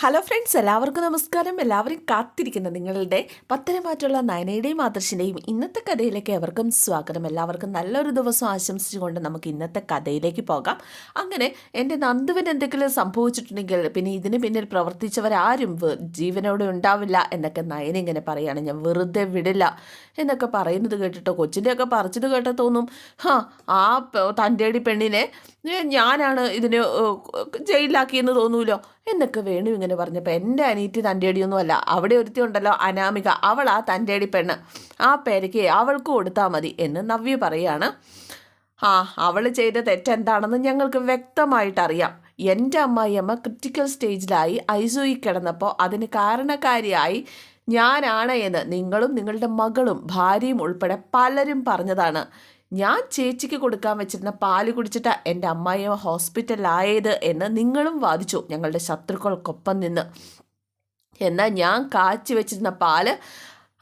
Hello friends എല്ലാവർക്കും നമസ്കാരം. എല്ലാവരും കാത്തിരിക്കുന്ന നിങ്ങളുടെ പത്തരമാറ്റുള്ള നയനയുടെയും ആദർശിന്റെയും ഇന്നത്തെ കഥയിലേക്ക് എവർക്കും സ്വാഗതം. എല്ലാവർക്കും നല്ലൊരു ദിവസം ആശംസിച്ചുകൊണ്ട് നമുക്ക് ഇന്നത്തെ കഥയിലേക്ക് പോകാം. അങ്ങനെ എന്റെ നന്ദുവിന് എന്തെങ്കിലും സംഭവിച്ചിട്ടുണ്ടെങ്കിൽ പിന്നെ ഇതിന് പിന്നിൽ പ്രവർത്തിച്ചവരാരും ജീവനോടെ ഉണ്ടാവില്ല എന്നൊക്കെ നയന ഇങ്ങനെ പറയുകയാണ് ഞാൻ വെറുതെ വിടില്ല എന്നൊക്കെ പറയുന്നത് കേട്ടിട്ടോ കൊച്ചിന്റെയൊക്കെ പറിച്ചത് കേട്ടോ തോന്നും. ആ തന്റെ പെണ്ണിനെ ഞാനാണ് ഇതിന് ജയിലിലാക്കിയെന്ന് തോന്നൂലോ? എന്നൊക്കെ വേണു ഇങ്ങനെ പറഞ്ഞപ്പോൾ എന്റെ അനീറ്റി തന്റെ അടിയൊന്നും അല്ല. അവിടെ ഒരുത്തി ഉണ്ടല്ലോ അനാമിക. അവൾ ആ തന്റെ അടി പെണ്ണ്. ആ പേരയ്ക്ക് അവൾക്ക് കൊടുത്താൽ മതി എന്ന് നവ്യ പറയാണ്. ആ അവൾ ചെയ്ത തെറ്റെന്താണെന്ന് ഞങ്ങൾക്ക് വ്യക്തമായിട്ടറിയാം. എന്റെ അമ്മായിയമ്മ ക്രിറ്റിക്കൽ സ്റ്റേജിലായി ഐസുയി കിടന്നപ്പോൾ അതിന് കാരണക്കാരിയായി ഞാനാണ് എന്ന് നിങ്ങളും നിങ്ങളുടെ മകളും ഭാര്യയും ഉൾപ്പെടെ പലരും പറഞ്ഞതാണ്. ഞാൻ ചേച്ചിക്ക് കൊടുക്കാൻ വെച്ചിരുന്ന പാൽ കുടിച്ചിട്ടാ എന്റെ അമ്മായിയമ്മ ഹോസ്പിറ്റലായത് എന്ന് നിങ്ങളും വാദിച്ചു ഞങ്ങളുടെ ശത്രുക്കൾക്കൊപ്പം നിന്ന്. എന്നാൽ ഞാൻ കാച്ചി വെച്ചിരുന്ന പാൽ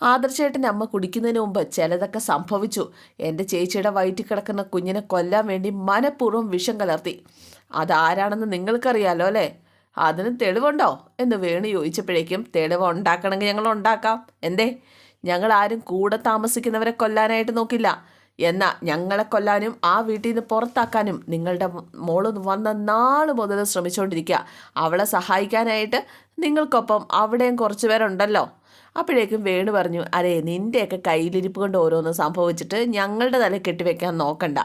ആദർശേട്ടന്റെ അമ്മ കുടിക്കുന്നതിന് മുമ്പ് ചിലതൊക്കെ സംഭവിച്ചു. എന്റെ ചേച്ചിയുടെ വയറ്റിൽ കിടക്കുന്ന കുഞ്ഞിനെ കൊല്ലാൻ വേണ്ടി മനഃപൂർവം വിഷം കലർത്തി. അതാരാണെന്ന് നിങ്ങൾക്കറിയാലോ അല്ലേ? അതിന് തെളിവുണ്ടോ? എന്ന് വേണു ചോദിച്ചപ്പോഴേക്കും തെളിവ് ഉണ്ടാക്കണമെങ്കിൽ ഞങ്ങൾ ഉണ്ടാക്കാം. എന്തേ? ഞങ്ങൾ ആരും കൂടെ താമസിക്കുന്നവരെ കൊല്ലാനായിട്ട് നോക്കില്ല. എന്നാൽ ഞങ്ങളെ കൊല്ലാനും ആ വീട്ടിൽ നിന്ന് പുറത്താക്കാനും നിങ്ങളുടെ മോൾ വന്ന നാൾ മുതൽ ശ്രമിച്ചുകൊണ്ടിരിക്കുക അവളെ സഹായിക്കാനായിട്ട് നിങ്ങൾക്കൊപ്പം അവിടെയും കുറച്ച് പേരുണ്ടല്ലോ. അപ്പോഴേക്കും വേണു പറഞ്ഞു അരേ നിന്റെയൊക്കെ കയ്യിലിരിപ്പ് കൊണ്ട് ഓരോന്ന് സംഭവിച്ചിട്ട് ഞങ്ങളുടെ തല കെട്ടിവെക്കാൻ നോക്കണ്ട.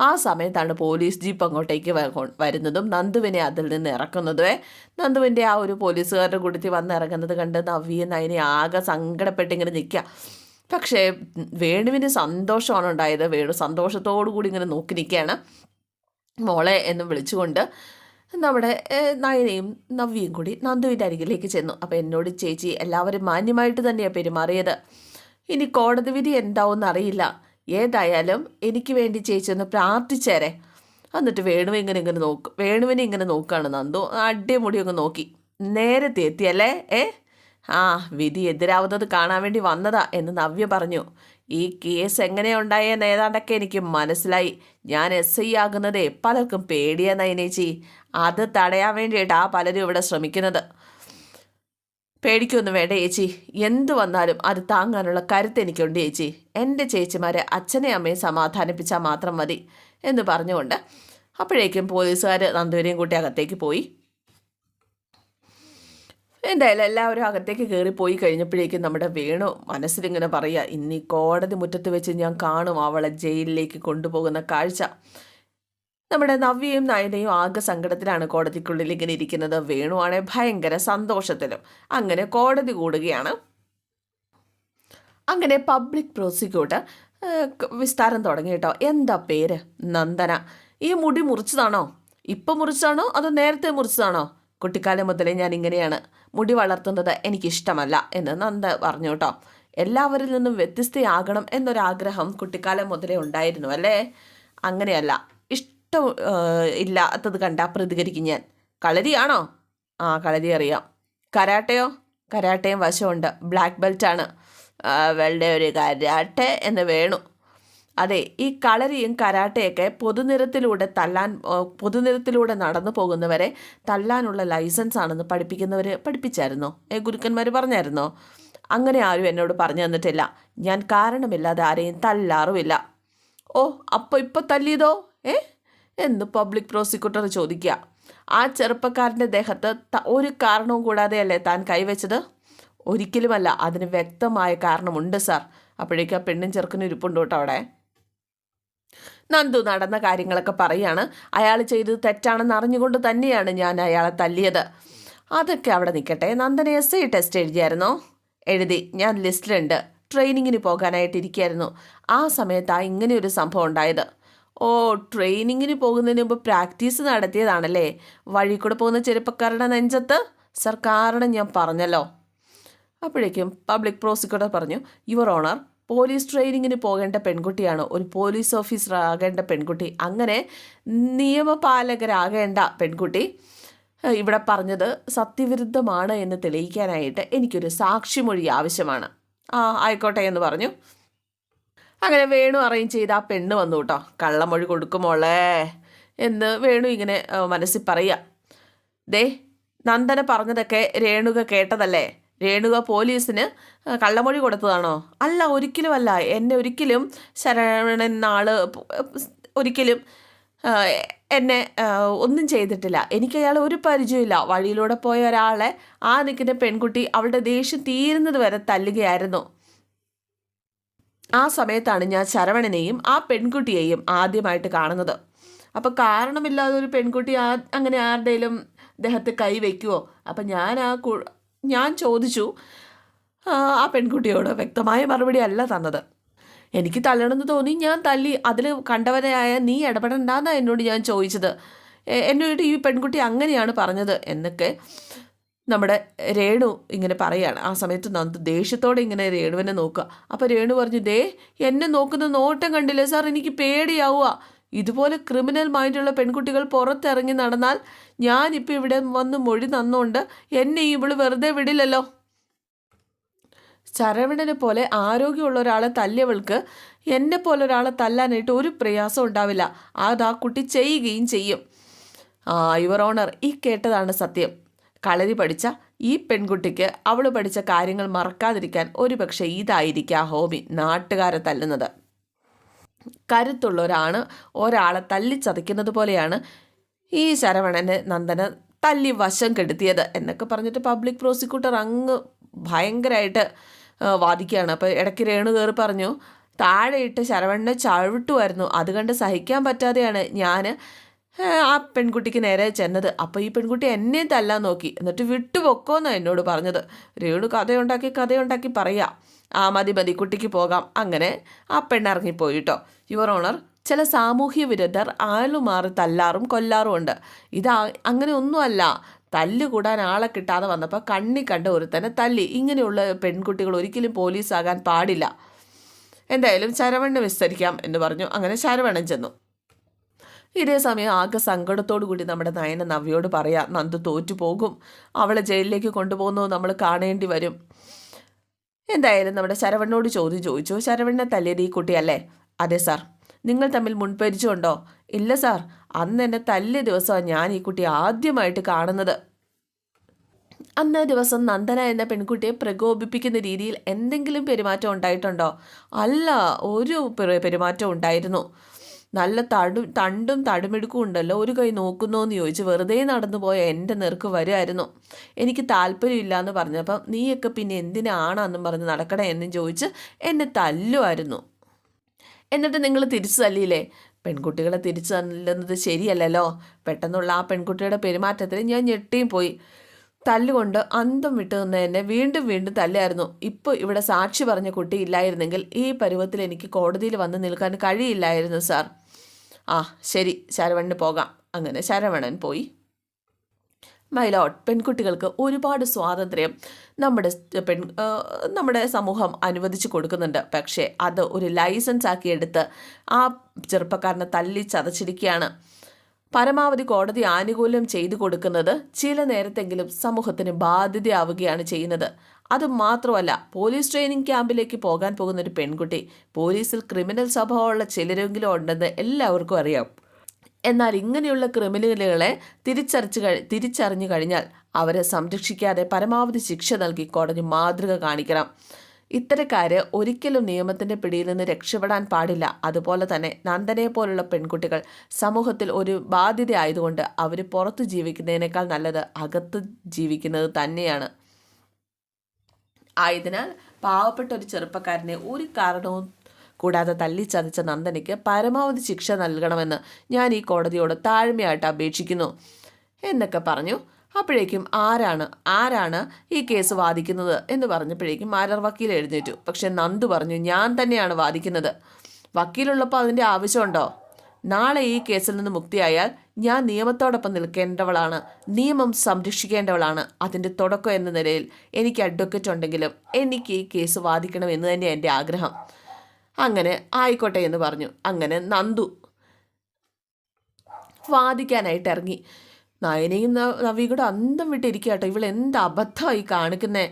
ആ സമയത്താണ് പോലീസ് ജീപ്പ് അങ്ങോട്ടേക്ക് വരുന്നതും നന്ദുവിനെ അതിൽ നിന്ന് ഇറക്കുന്നതുവേ. നന്ദുവിന്റെ ആ ഒരു പോലീസുകാരുടെ കൂട്ടത്തിൽ വന്ന് ഇറങ്ങുന്നത് കണ്ട് നവ്യ നയനെ ആകെ സങ്കടപ്പെട്ടിങ്ങനെ നിൽക്കുക. പക്ഷേ വേണുവിന് സന്തോഷമാണ് ഉണ്ടായത്. വേണു സന്തോഷത്തോടു കൂടി ഇങ്ങനെ നോക്കി നിൽക്കുകയാണ്. മോളെ എന്ന് വിളിച്ചുകൊണ്ട് നമ്മുടെ നയനയും നവ്യയും കൂടി നന്ദുവിന്റെ അരികിലേക്ക് ചെന്നു. അപ്പോൾ എന്നോട് ചേച്ചി എല്ലാവരും മാന്യമായിട്ട് തന്നെയാണ് പെരുമാറിയത്. ഇനി കോടതി വിധി എന്താവും അറിയില്ല. ഏതായാലും എനിക്ക് വേണ്ടി ചേച്ചി ഒന്ന് പ്രാർത്ഥിച്ചേരെ. എന്നിട്ട് വേണു ഇങ്ങനെ ഇങ്ങനെ നോക്കും വേണുവിനെ ഇങ്ങനെ നോക്കുകയാണ് നന്ദു. അടിമുടി അങ്ങ് നോക്കി. നേരത്തെ എത്തിയല്ലേ? ഏ? ആ വിധി എതിരാവുന്നത് കാണാൻ വേണ്ടി വന്നതാ എന്ന് നവ്യ പറഞ്ഞു. ഈ കേസ് എങ്ങനെ നേതാണ്ടൊക്കെ എനിക്ക് മനസ്സിലായി. ഞാൻ എസ് ഐ ആകുന്നതേ പലർക്കും പേടിയാ നയനേച്ചി അത് തടയാൻ വേണ്ടിയിട്ടാ പലരും ഇവിടെ ശ്രമിക്കുന്നത്. പേടിക്കൊന്നും വേണ്ട ചേച്ചി എന്തു വന്നാലും അത് താങ്ങാനുള്ള കരുത്ത് എനിക്കുണ്ട് ചേച്ചി എന്റെ ചേച്ചിമാരെ അച്ഛനെ അമ്മയെ സമാധാനിപ്പിച്ചാൽ മാത്രം മതി എന്ന് പറഞ്ഞുകൊണ്ട് അപ്പോഴേക്കും പോലീസുകാർ നന്ദുവിനെയും കൂട്ടി അകത്തേക്ക് പോയി. എന്തായാലും എല്ലാവരും അകത്തേക്ക് കയറി പോയി കഴിഞ്ഞപ്പോഴേക്കും നമ്മുടെ വേണു മനസ്സിലിങ്ങനെ പറയുക ഇനി കോടതി മുറ്റത്ത് വെച്ച് ഞാൻ കാണും അവളെ ജയിലിലേക്ക് കൊണ്ടുപോകുന്ന കാഴ്ച. നമ്മുടെ നവ്യയും നയനയും ആകെ സങ്കടത്തിലാണ് കോടതിക്കുള്ളിൽ ഇങ്ങനെ ഇരിക്കുന്നത്. വേണുവാണെ ഭയങ്കര സന്തോഷത്തിലും. അങ്ങനെ കോടതി കൂടുകയാണ്. അങ്ങനെ പബ്ലിക് പ്രോസിക്യൂട്ടർ വിസ്താരം തുടങ്ങി കേട്ടോ. എന്താ പേര്? നന്ദന. ഈ മുടി മുറിച്ചതാണോ? ഇപ്പം മുറിച്ചതാണോ? അതോ നേരത്തെ മുറിച്ചതാണോ? കുട്ടിക്കാലം മുതലേ ഞാൻ ഇങ്ങനെയാണ്. മുടി വളർത്തുന്നത് എനിക്കിഷ്ടമല്ല എന്ന് നന്ദ പറഞ്ഞു കേട്ടോ. എല്ലാവരിൽ നിന്നും വ്യത്യസ്തയാകണം എന്നൊരാഗ്രഹം കുട്ടിക്കാലം മുതലേ ഉണ്ടായിരുന്നു അല്ലേ? അങ്ങനെയല്ല. ഇഷ്ടം ഇല്ലാത്തത് കണ്ടാ പ്രതികരിക്കും ഞാൻ. കളരിയാണോ? ആ കളരി അറിയാം. കരാട്ടയോ? കരാട്ടയും വശമുണ്ട്. ബ്ലാക്ക് ബെൽറ്റാണ്. വെള്ള ഒരു കരാട്ടെ എന്ന് വേണു. അതെ ഈ കളരിയും കരാട്ടയൊക്കെ പൊതുനിരത്തിലൂടെ തല്ലാൻ പൊതുനിരത്തിലൂടെ നടന്നു പോകുന്നവരെ തല്ലാനുള്ള ലൈസൻസ് ആണെന്ന് പഠിപ്പിക്കുന്നവർ പഠിപ്പിച്ചായിരുന്നോ? ഗുരുക്കന്മാർ പറഞ്ഞായിരുന്നോ? അങ്ങനെ ആരും എന്നോട് പറഞ്ഞു തന്നിട്ടില്ല. ഞാൻ കാരണമില്ലാതെ ആരെയും തല്ലാറുമില്ല. ഓ അപ്പോൾ ഇപ്പോൾ തല്ലിയതോ? ഏ എന്ന് പബ്ലിക് പ്രോസിക്യൂട്ടർ ചോദിക്കുക. ആ ചെറുപ്പക്കാരന്റെ ദേഹത്ത് ഒരു കാരണവും കൂടാതെയല്ലേ താൻ കൈവച്ചത്? ഒരിക്കലുമല്ല അതിന് വ്യക്തമായ കാരണമുണ്ട് സാർ. അപ്പോഴേക്കും ആ പെണ്ണും ചെറുക്കനും ഇരിപ്പുണ്ട് കേട്ടോ അവിടെ? നന്ദു നടന്ന കാര്യങ്ങളൊക്കെ പറയാണ്. അയാൾ ചെയ്തത് തെറ്റാണെന്ന് അറിഞ്ഞുകൊണ്ട് തന്നെയാണ് ഞാൻ അയാളെ തല്ലിയത്. അതൊക്കെ അവിടെ നിൽക്കട്ടെ. നന്ദന എസ് ഐ ടെസ്റ്റ് എഴുതിയായിരുന്നോ? എഴുതി. ഞാൻ ലിസ്റ്റിലുണ്ട്. ട്രെയിനിങ്ങിന് പോകാനായിട്ട് ഇരിക്കുകയായിരുന്നു ആ സമയത്താണ് ഇങ്ങനെ ഒരു സംഭവം ഉണ്ടായത്. ഓ ട്രെയിനിങ്ങിന് പോകുന്നതിന് മുമ്പ് പ്രാക്ടീസ് നടത്തിയതാണല്ലേ? വഴി കൂടെ പോകുന്ന ചെറുപ്പക്കാരുടെ നെഞ്ചത്ത്? സർ കാരണം ഞാൻ പറഞ്ഞല്ലോ. അപ്പോഴേക്കും പബ്ലിക് പ്രോസിക്യൂട്ടർ പറഞ്ഞു യുവർ ഓണർ പോലീസ് ട്രെയിനിങ്ങിന് പോകേണ്ട പെൺകുട്ടിയാണ് ഒരു പോലീസ് ഓഫീസർ ആകേണ്ട പെൺകുട്ടി. അങ്ങനെ നിയമപാലകരാകേണ്ട പെൺകുട്ടി ഇവിടെ പറഞ്ഞത് സത്യവിരുദ്ധമാണ് എന്ന് തെളിയിക്കാനായിട്ട് എനിക്കൊരു സാക്ഷിമൊഴി ആവശ്യമാണ്. ആ ആയിക്കോട്ടെ എന്ന് പറഞ്ഞു. അങ്ങനെ വേണു അറേഞ്ച് ചെയ്ത് ആ പെണ്ണ് വന്നു കേട്ടോ. കള്ളമൊഴി കൊടുക്കുമോളേ എന്ന് വേണു ഇങ്ങനെ മനസ്സിൽ പറയുക. ദേ നന്ദന പറഞ്ഞതൊക്കെ രേണുക കേട്ടതല്ലേ? രേണുക പോലീസിന് കള്ളമൊഴി കൊടുത്തതാണോ? അല്ല ഒരിക്കലും അല്ല. എന്നെ ഒരിക്കലും ശരവണൻ നാൾ ഒരിക്കലും എന്നെ ഒന്നും ചെയ്തിട്ടില്ല. എനിക്ക് അയാൾ ഒരു പരിചയമില്ല വഴിയിലൂടെ പോയ ഒരാളെ ആ നിൽക്കുന്ന പെൺകുട്ടി അവളുടെ ദേഷ്യം തീരുന്നത് വരെ തല്ലുകയായിരുന്നു. ആ സമയത്താണ് ഞാൻ ശരവണനെയും ആ പെൺകുട്ടിയെയും ആദ്യമായിട്ട് കാണുന്നത്. അപ്പോൾ കാരണമില്ലാതെ ഒരു പെൺകുട്ടി ആ അങ്ങനെ ആരുടെയും ദേഹത്ത് കൈ വയ്ക്കുമോ അപ്പം ഞാൻ ആ ഞാൻ ചോദിച്ചു ആ പെൺകുട്ടിയോട് വ്യക്തമായ മറുപടി അല്ല തന്നത്. എനിക്ക് തല്ലണമെന്ന് തോന്നി ഞാൻ തല്ലി. അതിൽ കണ്ടവനായ നീ ഇടപെടണ്ടെന്നാണ് എന്നോട് ഞാൻ ചോദിച്ചത്. എന്നോട് ഈ പെൺകുട്ടി അങ്ങനെയാണ് പറഞ്ഞത് എന്നൊക്കെ നമ്മുടെ രേണു ഇങ്ങനെ പറയാണ്. ആ സമയത്ത് നന്ദ് ദേഷ്യത്തോടെ ഇങ്ങനെ രേണുവിനെ നോക്കുക. അപ്പോൾ രേണു പറഞ്ഞു ദേ എന്നെ നോക്കുന്ന നോട്ടം കണ്ടില്ലേ സാർ? എനിക്ക് പേടിയാവുക. ഇതുപോലെ ക്രിമിനൽ മൈൻഡുള്ള പെൺകുട്ടികൾ പുറത്തിറങ്ങി നടന്നാൽ ഞാനിപ്പോൾ ഇവിടെ വന്ന് മൊഴി തന്നുകൊണ്ട് എന്നെ ഇവൾ വെറുതെ വിടില്ലല്ലോ. ശരവണനെ പോലെ ആരോഗ്യമുള്ള ഒരാളെ തല്ലിയവൾക്ക് എന്നെ പോലെ ഒരാളെ തല്ലാനായിട്ട് ഒരു പ്രയാസം ഉണ്ടാവില്ല. അത് ആ കുട്ടി ചെയ്യുകയും ചെയ്യും. ആ യുവർ ഓണർ ഈ കേട്ടതാണ് സത്യം. കളരി പഠിച്ച ഈ പെൺകുട്ടിക്ക് അവൾ പഠിച്ച കാര്യങ്ങൾ മറക്കാതിരിക്കാൻ ഒരുപക്ഷെ ഇതായിരിക്കാം ഹോബി നാട്ടുകാരെ തല്ലുന്നത്. കരുത്തുള്ള ഒരാണ് ഒരാളെ തല്ലിച്ചതയ്ക്കുന്നത് പോലെയാണ് ഈ ശരവണനെ നന്ദന തല്ലി വശം കെടുത്തിയത് എന്നൊക്കെ പറഞ്ഞിട്ട് പബ്ലിക് പ്രോസിക്യൂട്ടർ അങ്ങ് ഭയങ്കരമായിട്ട് വാദിക്കുകയാണ്. അപ്പോൾ ഇടയ്ക്ക് രേണു കയറി പറഞ്ഞു താഴെയിട്ട് ശരവണനെ ചവിട്ടുമായിരുന്നു. അത് കണ്ട് സഹിക്കാൻ പറ്റാതെയാണ് ഞാൻ ആ പെൺകുട്ടിക്ക് നേരെ ചെന്നത്. അപ്പോൾ ഈ പെൺകുട്ടി എന്നെ തല്ലാൻ നോക്കി. എന്നിട്ട് വിട്ടുപൊക്കോന്നാണ് എന്നോട് പറഞ്ഞത്. രേണു കഥയുണ്ടാക്കി കഥയുണ്ടാക്കി പറയാ. ആ മതി മതി കുട്ടിക്ക് പോകാം. അങ്ങനെ ആ പെണ്ണിറങ്ങിപ്പോയി കേട്ടോ യുവർ ഓണർ ചില സാമൂഹ്യ വിരുദ്ധർ ആളുമാറി തല്ലാറും കൊല്ലാറും ഉണ്ട്. ഇത് അങ്ങനെ ഒന്നുമല്ല തല്ല് കൂടാൻ ആളെ കിട്ടാതെ വന്നപ്പോൾ കണ്ണി കണ്ട ഒരുത്തനെ തല്ലി. ഇങ്ങനെയുള്ള പെൺകുട്ടികൾ ഒരിക്കലും പോലീസാകാൻ പാടില്ല. എന്തായാലും ശരവണ്ണ വിസ്തരിക്കാം എന്ന് പറഞ്ഞു. അങ്ങനെ ശരവണൻ ചെന്നു. ഇതേ സമയം ആകെ സങ്കടത്തോടു കൂടി നമ്മുടെ നയന നവ്യോട് പറയാം നന്ദു തോറ്റു പോകും അവളെ ജയിലിലേക്ക് കൊണ്ടുപോകുന്നു നമ്മൾ കാണേണ്ടി വരും. എന്തായാലും നമ്മുടെ ശരവണ്ണോട് ചോദ്യം ചോദിച്ചു. ശരവണ്ണെ തല്ലിയത് ഈ കുട്ടിയല്ലേ? അതെ സാർ. നിങ്ങൾ തമ്മിൽ മുൻപരിചയമുണ്ടോ? ഇല്ല സാർ. അന്ന് എന്നെ തല്ലിയ ദിവസമാണ് ഞാൻ ഈ കുട്ടി ആദ്യമായിട്ട് കാണുന്നത്. അന്ന് ദിവസം നന്ദന എന്ന പെൺകുട്ടിയെ പ്രകോപിപ്പിക്കുന്ന രീതിയിൽ എന്തെങ്കിലും പെരുമാറ്റം ഉണ്ടായിട്ടുണ്ടോ? അല്ല ഒരു പെരുമാറ്റം ഉണ്ടായിരുന്നു. നല്ല തടു തണ്ടും തടുമെടുക്കും ഉണ്ടല്ലോ. ഒരു കൈ നോക്കുന്നോ എന്ന് ചോദിച്ച് വെറുതെ നടന്നു പോയ എന്റെ നിർക്ക് വരുമായിരുന്നു എനിക്ക് താല്പര്യമില്ല എന്ന് പറഞ്ഞപ്പം നീയൊക്കെ പിന്നെ എന്തിനാണെന്നും പറഞ്ഞ് നടക്കണേ എന്നും ചോദിച്ച് എന്നെ തല്ലുമായിരുന്നു എന്നിട്ട് നിങ്ങൾ തിരിച്ചു തല്ലിയില്ലേ? പെൺകുട്ടികളെ തിരിച്ചു തല്ലുന്നത് ശരിയല്ലല്ലോ. പെട്ടെന്നുള്ള ആ പെൺകുട്ടിയുടെ പെരുമാറ്റത്തിൽ ഞാൻ ഞെട്ടിയും പോയി. തല്ലുകൊണ്ട് അന്തം വിട്ടു നിന്ന് എന്നെ വീണ്ടും വീണ്ടും തല്ലായിരുന്നു ഇപ്പോൾ ഇവിടെ സാക്ഷി പറഞ്ഞ കുട്ടി ഇല്ലായിരുന്നെങ്കിൽ ഈ പരുവത്തിൽ എനിക്ക് കോടതിയിൽ വന്ന് നിൽക്കാൻ കഴിയില്ലായിരുന്നു സാർ. ആ ശരി ശരവണന് പോകാം. അങ്ങനെ ശരവണൻ പോയി. മൈലോട്ട് പെൺകുട്ടികൾക്ക് ഒരുപാട് സ്വാതന്ത്ര്യം നമ്മുടെ പെൺ നമ്മുടെ സമൂഹം അനുവദിച്ചു കൊടുക്കുന്നുണ്ട്. പക്ഷേ അത് ഒരു ലൈസൻസ് ആക്കി എടുത്ത് ആ ചെറുപ്പക്കാരനെ തല്ലി ചതച്ചിരിക്കുകയാണ്. പരമാവധി കോടതി ആനുകൂല്യം ചെയ്തു കൊടുക്കുന്നത് ചില നേരത്തെങ്കിലും സമൂഹത്തിന് ബാധ്യതയാവുകയാണ് ചെയ്യുന്നത്. അത് മാത്രമല്ല പോലീസ് ട്രെയിനിങ് ക്യാമ്പിലേക്ക് പോകാൻ പോകുന്ന ഒരു പെൺകുട്ടി പോലീസിൽ ക്രിമിനൽ സ്വഭാവമുള്ള ചിലരെങ്കിലും ഉണ്ടെന്ന് എല്ലാവർക്കും അറിയാം. എന്നാൽ ഇങ്ങനെയുള്ള ക്രിമിനലുകളെ തിരിച്ചറിച്ച് തിരിച്ചറിഞ്ഞു കഴിഞ്ഞാൽ അവരെ സംരക്ഷിക്കാതെ പരമാവധി ശിക്ഷ നൽകി കോടതി മാതൃക കാണിക്കണം. ഇത്തരക്കാര് ഒരിക്കലും നിയമത്തിന്റെ പിടിയിൽ നിന്ന് രക്ഷപ്പെടാൻ പാടില്ല. അതുപോലെ തന്നെ നന്ദനെ പോലുള്ള പെൺകുട്ടികൾ സമൂഹത്തിൽ ഒരു ബാധ്യത ആയതുകൊണ്ട് അവർ പുറത്ത് ജീവിക്കുന്നതിനേക്കാൾ നല്ലത് അകത്ത് ജീവിക്കുന്നത് തന്നെയാണ്. ആയതിനാൽ പാവപ്പെട്ട ഒരു ചെറുപ്പക്കാരനെ ഒരു കാരണവും കൂടാതെ തല്ലിച്ചതച്ച നന്ദനയ്ക്ക് പരമാവധി ശിക്ഷ നൽകണമെന്ന് ഞാൻ ഈ കോടതിയോട് താഴ്മയായിട്ട് അപേക്ഷിക്കുന്നു. എന്നൊക്കെ പറഞ്ഞു അപ്പോഴേക്കും ആരാണ് ആരാണ് ഈ കേസ് വാദിക്കുന്നത് എന്ന് പറഞ്ഞപ്പോഴേക്കും മാരാർ വക്കീൽ എഴുന്നേറ്റു. പക്ഷെ നന്ദു പറഞ്ഞു ഞാൻ തന്നെയാണ് വാദിക്കുന്നത്. വക്കീലുള്ളപ്പോൾ അതിന്റെ ആവശ്യമുണ്ടോ? നാളെ ഈ കേസിൽ നിന്ന് മുക്തിയായാൽ ഞാൻ നിയമത്തോടൊപ്പം നിൽക്കേണ്ടവളാണ്. നിയമം സംരക്ഷിക്കേണ്ടവളാണ്. അതിന്റെ തുടക്കം എന്ന നിലയിൽ എനിക്ക് അഡ്വക്കറ്റ് ഉണ്ടെങ്കിലും എനിക്ക് ഈ കേസ് വാദിക്കണം എന്ന് തന്നെ എന്റെ ആഗ്രഹം. അങ്ങനെ ആയിക്കോട്ടെ എന്ന് പറഞ്ഞു. അങ്ങനെ നന്ദു വാദിക്കാനായിട്ട് ഇറങ്ങി. നയനയും നവി കൂടെ അന്തം വിട്ടിരിക്കട്ടോ കേട്ടോ ഇവൾ എന്ത് അബദ്ധമായി കാണിക്കുന്നേ?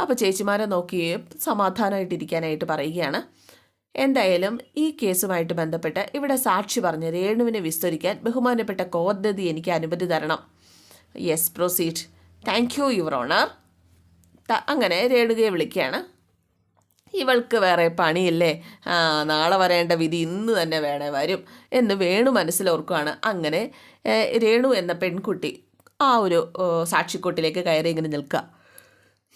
അപ്പോൾ ചേച്ചിമാരെ നോക്കി സമാധാനമായിട്ടിരിക്കാനായിട്ട് പറയുകയാണ്. എന്തായാലും ഈ കേസുമായിട്ട് ബന്ധപ്പെട്ട് ഇവിടെ സാക്ഷി പറഞ്ഞ രേണുവിനെ വിസ്തരിക്കാൻ ബഹുമാനപ്പെട്ട കോടതി എനിക്ക് അനുമതി തരണം. Yes proceed thank you your honour അങ്ങനെ രേണുകയെ വിളിക്കുകയാണ്. ഇവൾക്ക് വേറെ പണിയില്ലേ? നാളെ വരേണ്ട വിധി ഇന്ന് തന്നെ വേണേ വരും എന്ന് വേണു മനസ്സിലോർക്കുകയാണ് അങ്ങനെ രേണു എന്ന പെൺകുട്ടി ആ ഒരു സാക്ഷിക്കൂട്ടിലേക്ക് കയറി ഇങ്ങനെ നിൽക്കുക.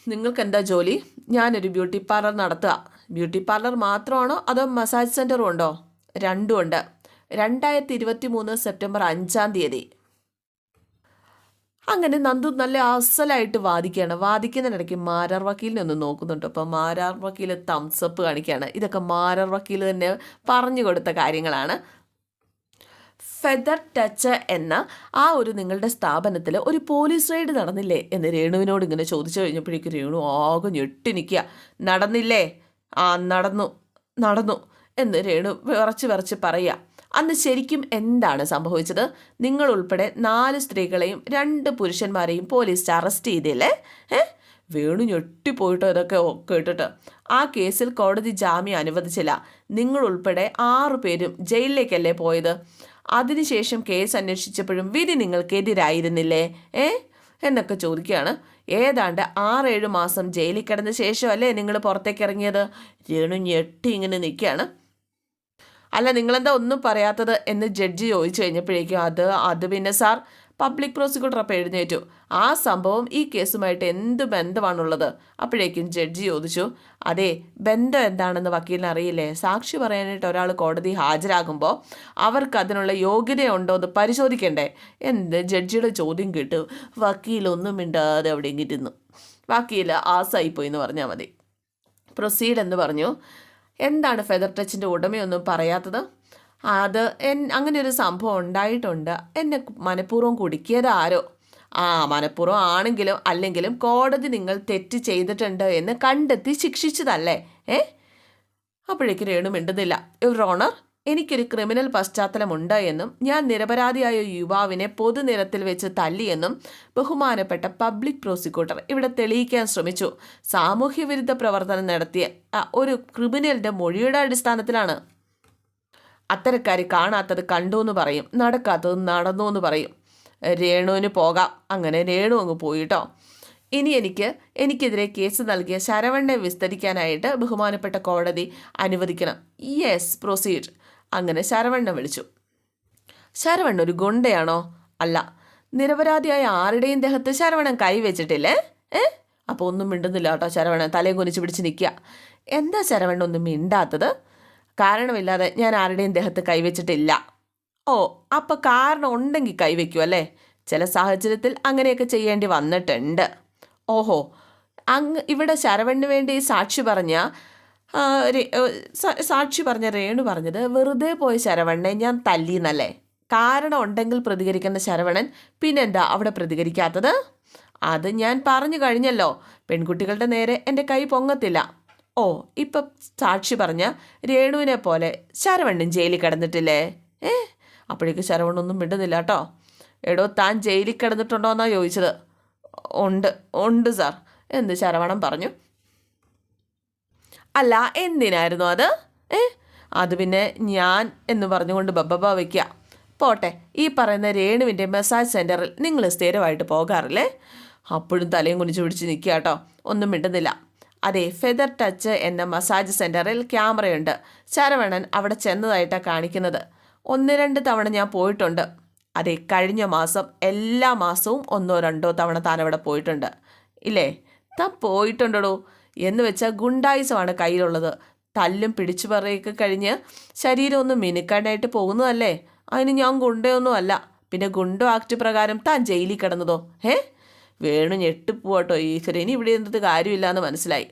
നിങ്ങൾക്ക് എന്താ ജോലി? ഞാനൊരു ബ്യൂട്ടി പാർലർ നടത്തുക. ബ്യൂട്ടി പാർലർ മാത്രമാണോ അതോ മസാജ് സെന്ററും ഉണ്ടോ? രണ്ടും ഉണ്ട്. രണ്ടായിരത്തി ഇരുപത്തി മൂന്ന് സെപ്റ്റംബർ അഞ്ചാം തീയതി. അങ്ങനെ നന്ദു നല്ല അസലായിട്ട് വാദിക്കുകയാണ്. വാദിക്കുന്നതിനിടയ്ക്ക് മാരാർ വക്കീലിനെ ഒന്ന് നോക്കുന്നുണ്ട്. അപ്പോൾ മാരാർ വക്കീൽ തംസപ്പ് കാണിക്കുകയാണ്. ഇതൊക്കെ മാരാർ വക്കീൽ തന്നെ പറഞ്ഞു കൊടുത്ത കാര്യങ്ങളാണ്. ഫെദർ ടച്ച് എന്ന ആ ഒരു നിങ്ങളുടെ സ്ഥാപനത്തിൽ ഒരു പോലീസ് റെയ്ഡ് നടന്നില്ലേ എന്ന് രേണുവിനോട് ഇങ്ങനെ ചോദിച്ചു കഴിഞ്ഞപ്പോഴേക്കും രേണു ആകെ ഞെട്ടി നിൽക്കുക. നടന്നില്ലേ? ആ നടന്നു നടന്നു എന്ന് രേണു വിറച്ച് വിറച്ച് പറയുക. അന്ന് ശരിക്കും എന്താണ് സംഭവിച്ചത്? നിങ്ങൾ ഉൾപ്പെടെ നാല് സ്ത്രീകളെയും രണ്ട് പുരുഷന്മാരെയും പോലീസ് അറസ്റ്റ് ചെയ്തില്ലേ? ഏ? വേണു ഞെട്ടിപ്പോയിട്ടോ ഇതൊക്കെ കേട്ടിട്ട്. ആ കേസിൽ കോടതി ജാമ്യം അനുവദിച്ചില്ല. നിങ്ങൾ ഉൾപ്പെടെ ആറു പേരും ജയിലിലേക്കല്ലേ പോയത്? അതിനുശേഷം കേസ് അന്വേഷിച്ചപ്പോഴും വിധി നിങ്ങൾക്കെതിരായിരുന്നില്ലേ? ഏ? എന്നൊക്കെ ചോദിക്കുകയാണ്. ഏതാണ്ട് ആറേഴ് മാസം ജയിലിൽ കിടന്ന ശേഷമല്ലേ നിങ്ങൾ പുറത്തേക്ക് ഇറങ്ങിയത്? രേണു ഞെട്ടി ഇങ്ങനെ നിൽക്കുകയാണ്. അല്ല നിങ്ങളെന്താ ഒന്നും പറയാത്തത് എന്ന് ജഡ്ജി ചോദിച്ചു കഴിഞ്ഞപ്പോഴേക്കും അത് അത് പിന്നെ സാർ പബ്ലിക് പ്രോസിക്യൂട്ടർ അപ്പം എഴുന്നേറ്റു. ആ സംഭവം ഈ കേസുമായിട്ട് എന്ത് ബന്ധമാണുള്ളത്? അപ്പോഴേക്കും ജഡ്ജി ചോദിച്ചു അതെ ബന്ധം എന്താണെന്ന് വക്കീലിന് അറിയില്ലേ? സാക്ഷി പറയാനായിട്ട് ഒരാൾ കോടതി ഹാജരാകുമ്പോൾ അവർക്ക് അതിനുള്ള യോഗ്യതയുണ്ടോ എന്ന് പരിശോധിക്കണ്ടേ? എന്ത് ജഡ്ജിയുടെ ചോദ്യം കേട്ടു വക്കീലൊന്നും മിണ്ടാതെ അവിടെ ഇരുന്നു വക്കീൽ ആസായിപ്പോയി എന്ന് പറഞ്ഞാൽ മതി. പ്രൊസീഡ് എന്ന് പറഞ്ഞു എന്താണ് ഫെദർ ടച്ചിന്റെ ഉടമയൊന്നും പറയാത്തത്? അത് എൻ അങ്ങനെ ഒരു സംഭവം ഉണ്ടായിട്ടുണ്ട്. എന്നെ മനഃപൂർവം കുടുക്കിയത് ആരോ? ആ മനഃപൂർവം ആണെങ്കിലും അല്ലെങ്കിലും കോടതി നിങ്ങൾ തെറ്റ് ചെയ്തിട്ടുണ്ട് എന്ന് കണ്ടെത്തി ശിക്ഷിച്ചതല്ലേ? ഏ? അപ്പോഴേക്ക് രേണു മിണ്ടുന്നില്ല. യുവർ ഓണർ എനിക്കൊരു ക്രിമിനൽ പശ്ചാത്തലമുണ്ട് എന്നും ഞാൻ നിരപരാധിയായ യുവാവിനെ പൊതുനിരത്തിൽ വെച്ച് തല്ലിയെന്നും ബഹുമാനപ്പെട്ട പബ്ലിക് പ്രോസിക്യൂട്ടർ ഇവിടെ തെളിയിക്കാൻ ശ്രമിച്ചു. സാമൂഹ്യ വിരുദ്ധ പ്രവർത്തനം നടത്തിയ ഒരു ക്രിമിനലിന്റെ മൊഴിയുടെ അടിസ്ഥാനത്തിലാണ്. അത്തരക്കാർ കാണാത്തത് കണ്ടു എന്ന് പറയും നടക്കാത്തത് നടന്നു എന്ന് പറയും. രേണുവിന് പോകാം. അങ്ങനെ രേണു അങ്ങ് പോയിട്ടോ ഇനി എനിക്ക് എനിക്കെതിരെ കേസ് നൽകിയ ശരവണ്ണെ വിസ്തരിക്കാനായിട്ട് ബഹുമാനപ്പെട്ട കോടതി അനുവദിക്കണം. Yes proceed. അങ്ങനെ ശരവണ്ണ വിളിച്ചു. ശരവണ്ണ ഒരു ഗുണ്ടയാണോ? അല്ല. നിരപരാധിയായ ആരുടെയും ദേഹത്ത് ശരവണൻ കൈവച്ചിട്ടില്ലേ? ഏ? അപ്പോൾ ഒന്നും മിണ്ടുന്നില്ല കേട്ടോ ശരവണൻ തലയും കുനിച്ച് പിടിച്ച് നിൽക്കുക. എന്താ ശരവണ്ണ ഒന്നും മിണ്ടാത്തത്? കാരണമില്ലാതെ ഞാൻ ആരുടെയും ദേഹത്ത് കൈവച്ചിട്ടില്ല. ഓ അപ്പോൾ കാരണം ഉണ്ടെങ്കിൽ കൈവയ്ക്കും അല്ലേ? ചില സാഹചര്യത്തിൽ അങ്ങനെയൊക്കെ ചെയ്യേണ്ടി വന്നിട്ടുണ്ട്. ഓഹോ. അങ്ങ് ഇവിടെ ശരവണ്ണു വേണ്ടി സാക്ഷി പറഞ്ഞ സാക്ഷി പറഞ്ഞ രേണു പറഞ്ഞത് വെറുതെ പോയ ശരവണ്ണനെ ഞാൻ തല്ലിന്നല്ലേ കാരണം ഉണ്ടെങ്കിൽ പ്രതികരിക്കുന്ന ശരവണൻ പിന്നെന്താ അവിടെ പ്രതികരിക്കാത്തത്? അത് ഞാൻ പറഞ്ഞു കഴിഞ്ഞല്ലോ. പെൺകുട്ടികളുടെ നേരെ എന്റെ കൈ പൊങ്ങത്തില്ല. ഓ ഇപ്പം സാക്ഷി പറഞ്ഞ രേണുവിനെ പോലെ ശരവണ്ണൻ ജയിലിൽ കിടന്നിട്ടില്ലേ? ഏ അപ്പോഴേക്ക് ശരവണ്ണൊന്നും വിടുന്നില്ല കേട്ടോ. എടോ താൻ ജയിലിൽ കിടന്നിട്ടുണ്ടോ എന്നാണ് ചോദിച്ചത്. ഉണ്ട് ഉണ്ട് സാർ. എന്ത് ശരവണൻ പറഞ്ഞു? അല്ല എന്തിനായിരുന്നു അത്? ഏ? അത് പിന്നെ ഞാൻ എന്ന് പറഞ്ഞുകൊണ്ട് ബബ്ബബ വയ്ക്കുക പോട്ടെ ഈ പറയുന്ന രേണുവിന്റെ മസാജ് സെന്ററിൽ നിങ്ങൾ സ്ഥിരമായിട്ട് പോകാറില്ലേ? അപ്പോഴും തലയും കുനിച്ച് പിടിച്ച് നിൽക്കുക കേട്ടോ ഒന്നും മിണ്ടുന്നില്ല. അതെ ഫെദർ ടച്ച് എന്ന മസാജ് സെന്ററിൽ ക്യാമറയുണ്ട്. ശരവണൻ അവിടെ ചെന്നതായിട്ടാണ് കാണിക്കുന്നത്. ഒന്ന് രണ്ട് തവണ ഞാൻ പോയിട്ടുണ്ട്. അതെ കഴിഞ്ഞ മാസം എല്ലാ മാസവും ഒന്നോ രണ്ടോ തവണ താൻ അവിടെ പോയിട്ടുണ്ട്. ഇല്ലേ? താൻ പോയിട്ടുണ്ടോ എന്ന് വെച്ചാൽ ഗുണ്ടായുസമാണ് കയ്യിലുള്ളത്. തല്ലും പിടിച്ചു പറയൊക്കെ കഴിഞ്ഞ് ശരീരം ഒന്ന് മിനുക്കാനായിട്ട് പോകുന്നതല്ലേ? അതിന് ഞാൻ ഗുണ്ടയൊന്നും അല്ല പിന്നെ ഗുണ്ടോ ആക്ട് പ്രകാരം താൻ ജയിലിൽ കിടന്നതോ? ഏ വേണു ഞെട്ടിപ്പോട്ടോ ഈശ്വരൻ. ഇനി ഇവിടെ എന്തത് കാര്യമില്ല എന്ന് മനസ്സിലായി.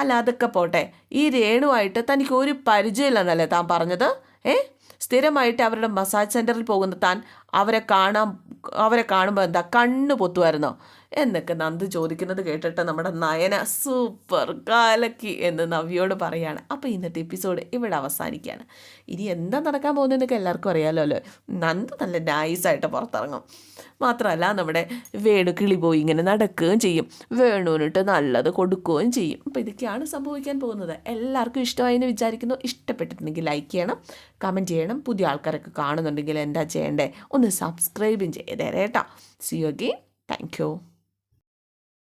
അല്ല അതൊക്കെ പോട്ടെ. ഈ രേണുവായിട്ട് തനിക്ക് ഒരു പരിചയമില്ലെന്നല്ലേ താൻ പറഞ്ഞത്? ഏ സ്ഥിരമായിട്ട് അവരുടെ മസാജ് സെന്ററിൽ പോകുന്ന താൻ അവരെ കാണാൻ അവരെ കാണുമ്പോൾ എന്താ കണ്ണ് പൊത്തുമായിരുന്നോ എന്നൊക്കെ നന്ദു ചോദിക്കുന്നത് കേട്ടിട്ട് നമ്മുടെ നയന സൂപ്പർ കാലക്കി എന്ന് നവ്യോട് പറയാണ്. അപ്പോൾ ഇന്നത്തെ എപ്പിസോഡ് ഇവിടെ അവസാനിക്കുകയാണ് ഇനി എന്താ നടക്കാൻ പോകുന്നതെന്നൊക്കെ എല്ലാവർക്കും അറിയാമല്ലോ അല്ലേ നന്ദു നല്ല നൈസായിട്ട് പുറത്തിറങ്ങും. മാത്രമല്ല നമ്മുടെ വേണു കിളി പോയി ഇങ്ങനെ നടക്കുകയും ചെയ്യും. വേണുവിനിട്ട് നല്ലത് കൊടുക്കുകയും ചെയ്യും. അപ്പോൾ ഇതൊക്കെയാണ് സംഭവിക്കാൻ പോകുന്നത്. എല്ലാവർക്കും ഇഷ്ടമായി എന്ന് വിചാരിക്കുന്നു. ഇഷ്ടപ്പെട്ടിട്ടുണ്ടെങ്കിൽ ലൈക്ക് ചെയ്യണം കമന്റ് ചെയ്യണം. പുതിയ ആൾക്കാരൊക്കെ കാണുന്നുണ്ടെങ്കിൽ എന്താ ചെയ്യേണ്ടേ? ഒന്ന് സബ്സ്ക്രൈബും ചെയ്തേരേട്ടോ സി യു താങ്ക് യു